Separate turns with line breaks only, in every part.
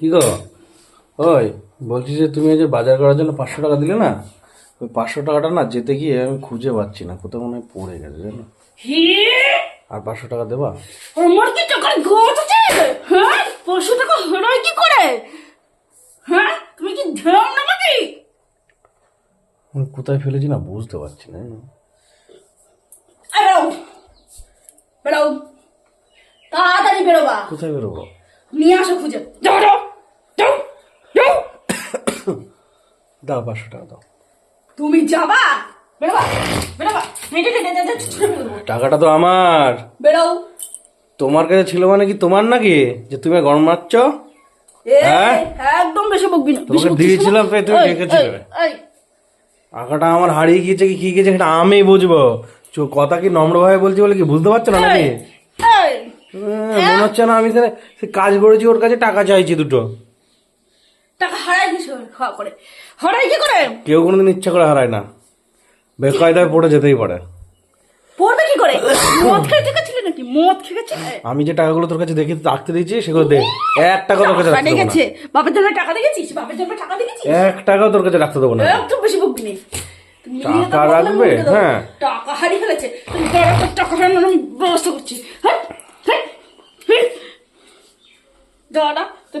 কি গো? ওই বলছি যে তুমি যে বাজার করার জন্য পাঁচশো টাকা দিলে না ওই পাঁচশো টাকাটা না যেতে গিয়ে আমি খুঁজে পাচ্ছি না কোথাও মনে হয় পড়ে গেছে জানো? আর পাঁচশো টাকা দেবা?
আমার কি ঘট হ্যাঁ? পাঁচশো টাকা কি করে? হ্যাঁ? তুমি কি না নাকি
আমি কোথায় ফেলেছি না বুঝতে পারছি না
বেরো বেরো তাড়াতাড়ি বেরোবা।
কোথায় বেরোবো?
নিয়ে আসো খুঁজে। যাও।
দাও পাঁচশো টাকা দাও।
তুমি যাবা? বেরোবা বেরোবা।
টাকাটা তো আমার।
বেরো
তোমার কাছে ছিল মানে কি তোমার নাকি? যে তুমি গরম মারছ? হ্যাঁ?
একদম বেশি বকবি না।
তোমাকে দিয়েছিলাম? ফের তুমি রেখেছিলে। টাকাটা আমার হারিয়ে গিয়েছে কি কি গিয়েছে সেটা আমি বুঝব। চো- কথা কি নম্রভাবে বলছি বলে কি বুঝতে পারছ না নাকি? মনে হচ্ছে না আমি সে কাজ করেছি ওর কাছে টাকা চাইছি দুটো।
টাকা হারাই কিছু খাওয়া করে। হারাই কি করে?
কেউ কোনোদিন ইচ্ছা করে হারায় না। বেকায়দায় পড়ে যেতেই পারে।
পড়বে কি করে? মদ খেয়ে নাকি? মদ খেয়ে গেছিলে
আমি যে টাকাগুলো তোর কাছে দেখে রাখতে দিয়েছি সেগুলো দে। এক টাকা তোর কাছে রাখতে দেবো না।
গেছে বাপের জন্য টাকা দেখেছিস? জন্য টাকা দেখেছিস?
এক টাকাও তোর কাছে রাখতে দেবো না।
একদম বেশি বকবি নেই।
টাকা রাখবে? হ্যাঁ।
টাকা হারিয়ে ফেলেছে। তুমি টাকা হারানোর ব্যবস্থা করছি। হ্যাঁ দাঁড়া। তো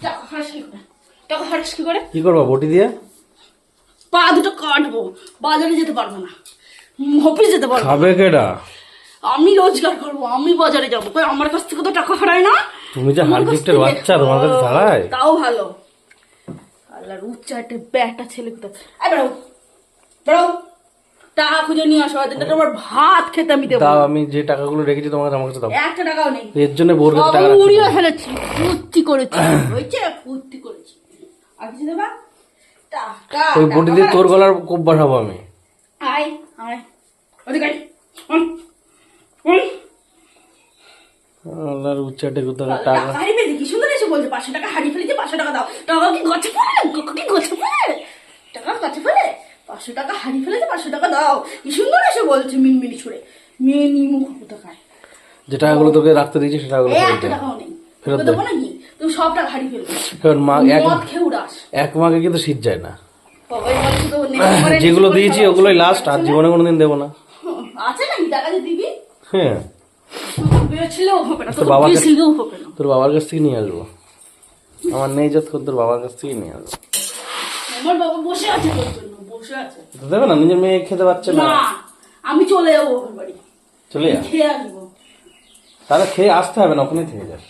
টাকা হারাস কি করে? কি
করব বটি দিয়ে?
পা দুটো কাটবো বাজারে যেতে পারব না। অফিস যেতে পারব
খাবে কেডা?
আমি রোজগার করব আমি বাজারে যাব। কই আমার কাছ থেকে তো টাকা হারায় না?
তুমি যে
থেকে-
বাচ্চা তোমার কাছে ছাড়ায়
তাও ভালো। আল্লাহর উচ্চাটে ব্যাটা ছেলে কোথায়? বেরো বেরো টাকা খুঁজে নিয়ে আসো হয়তো তোমার ভাত খেতে আমি দেবো। না।
আমি যে টাকাগুলো রেখেছি তোমার কাছে আমার কাছে দাও।
একটা টাকাও নেই।
এর জন্য বোর কাছে টাকা
উড়িয়ে ফেলেছি ফুর্তি করেছি। হয়েছে? ফুর্তি করেছি। আর কিছু দেবা? টাকা
ওই বটি দিয়ে তোর গলার কোপ বসাবো আমি।
আয় আয়। ওদিকে।
আল্লাহর উচ্চাটে কোথাও
টাকা হারিয়ে ফেলেছি কি সুন্দর এসে বলছে পাঁচশো টাকা হারিয়ে ফেলেছে পাঁচশো টাকা দাও টাকা কি গছে ফেলে টাকা গছে ফেলে পাঁচশো টাকা হারিয়ে ফেলেছে পাঁচশো টাকা দাও কি সুন্দর এসে বলছে মিনমিনি ছুড়ে। মিনি মুখ কোথাকার?
যে টাকাগুলো তোকে রাখতে দিয়েছি সে টাকাগুলো ফেরত দে।
টাকাও নেই।
ফেরত দে।
নাকি? তুমি সব টাকা হারিয়ে ফেলবে।
কারণ মা এক এক মাকে কিন্তু শীত যায় না। যেগুলো দিয়েছি ওগুলোই লাস্ট আর? জীবনে কোনোদিন দেবো না।
আছে নাকি? টাকা দিবি?
হ্যাঁ। তোর বাবার তোর বাবার কাছ থেকে নিয়ে আসব। আমার নেই যতক্ষণ তোর বাবার কাছ থেকে নিয়ে আসব।
আমার বাবা বসে আছে বসে আছে।
তো দেবে না নিজের মেয়ে খেতে পারছে না।
আমি চলে যাব ওর বাড়ি।
চলে যা।
খেয়ে আসব।
তাহলে খেয়ে আসতে হবে না ওখানে থেকে যাস।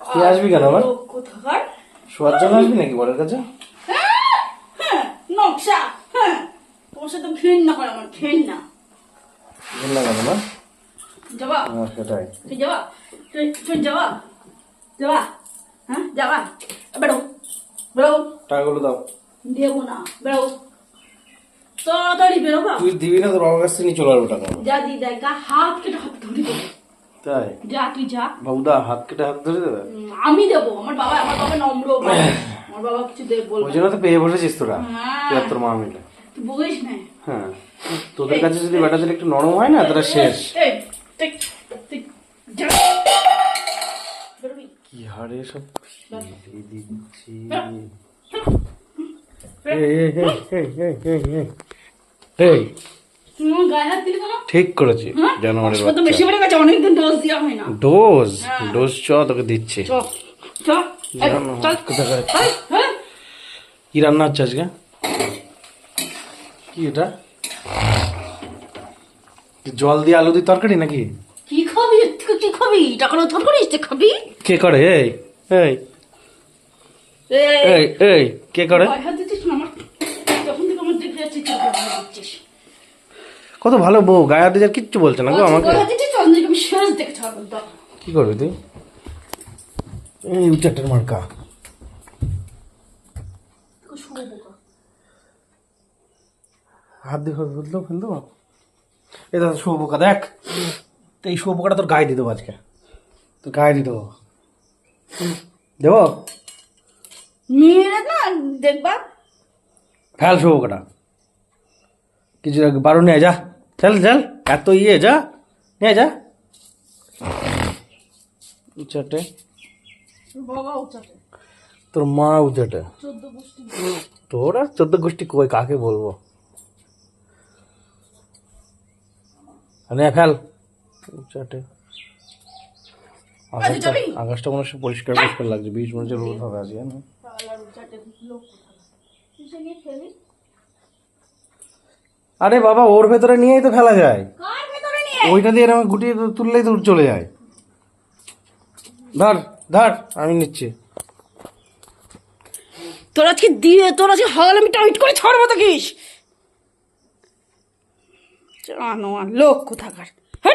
তুই আসবি কেন আবার?
কোথাকার?
শোয়ার জন্য আসবি নাকি বরের কাছে?
হ্যাঁ, হ্যাঁ, নকশা হ্যাঁ। তোমার সাথে ঘৃণা করে আমার ঘৃণা।
না
যাবা?
হ্যাঁ, সেটাই।
তুই যাবা? তুই তুই যাবা? যাবা? হ্যাঁ যাবা? বেরো বেরো।
টাকাগুলো দাও।
দেবো না। বেরো তাড়াতাড়ি বেরোবা।
তুই দিবি না তোর বাবার কাছ থেকে নিয়ে চলে আসব টাকা।
যা দি দেখ গা হাত কেটে হাত ধরে দেবো
তাই?
যা তুই যা।
বাবুদা হাত কেটে হাত ধরে দেবে
আমি দেবো। আমার বাবা আমার বাবা নম্র আমার বাবা কিছু দেব বলব।
ওই জন্য তো পেয়ে বসেছিস তোরা।
হ্যাঁ।
তুই তোর মা মিলে।
তুই বলিস না।
হ্যাঁ। তোদের কাছে যদি বেটাদের একটু নরম হয় না তারা শেষ? কি হারে সব দিচ্ছি। ঠিক করেছি
অনেকদিন ডোজ
ডোজ। চ তোকে দিচ্ছি।
হ্যাঁ।
কি রান্না হচ্ছে আজকে? কি এটা? জল দিয়ে আলু দিয়ে তরকারি নাকি?
কি খাবি? কি খাবি? টাকা খাবি?
কে করে? এই এই।
এই,
এই এই কে করে
গায়ে হাত দিচ্ছিস না আমার যখন থেকে আমার দেখে যাচ্ছিস তুই গায়ে হাত দিচ্ছিস
কত ভালো বউ গায়ে হাতে যার কিচ্ছু বলছে না গো আমাকে। কি করবি তুই? এই উচ্চাটের মার্কা। হাত দিয়ে ফেলতো ফেলতো এই দাদা শুয়োপোকা দেখ। তো এই শুয়োপোকাটা তোর গায়ে দিয়ে দেবো আজকে। তোর গায়ে দিয়ে দেবো। দেবো?
মেয়েরা না দেখবা?
ফেল শুয়োপোকাটা কিছু বারো নিয়ে যা। চল চল এত ইয়ে যা নিয়ে যা।
উচাটে
তোর মা উচাটে তোর আর চোদ্দ গোষ্ঠী কই কাকে বলব? ফেল। উচাটে আকাশটা
যাবি?
আকাশটা মনে হচ্ছে পরিষ্কার পরিষ্কার লাগছে বীজ মনে হচ্ছে রোদ হবে আজকে না
পাগলার উচাটে লোক কোথাকার কিসে নিয়ে ফেলি
আরে বাবা ওর ভেতরে নিয়েই তো ফেলা যায়। ওইটা দিয়ে এরকম গুটিয়ে তুললেই তো চলে যায়। ধর ধর আমি নিচ্ছি।
তোর আজকে দিয়ে তোর আজকে হল আমি টাইট করে ছাড়বো দেখিস। জানো আর লোক কোথাকার।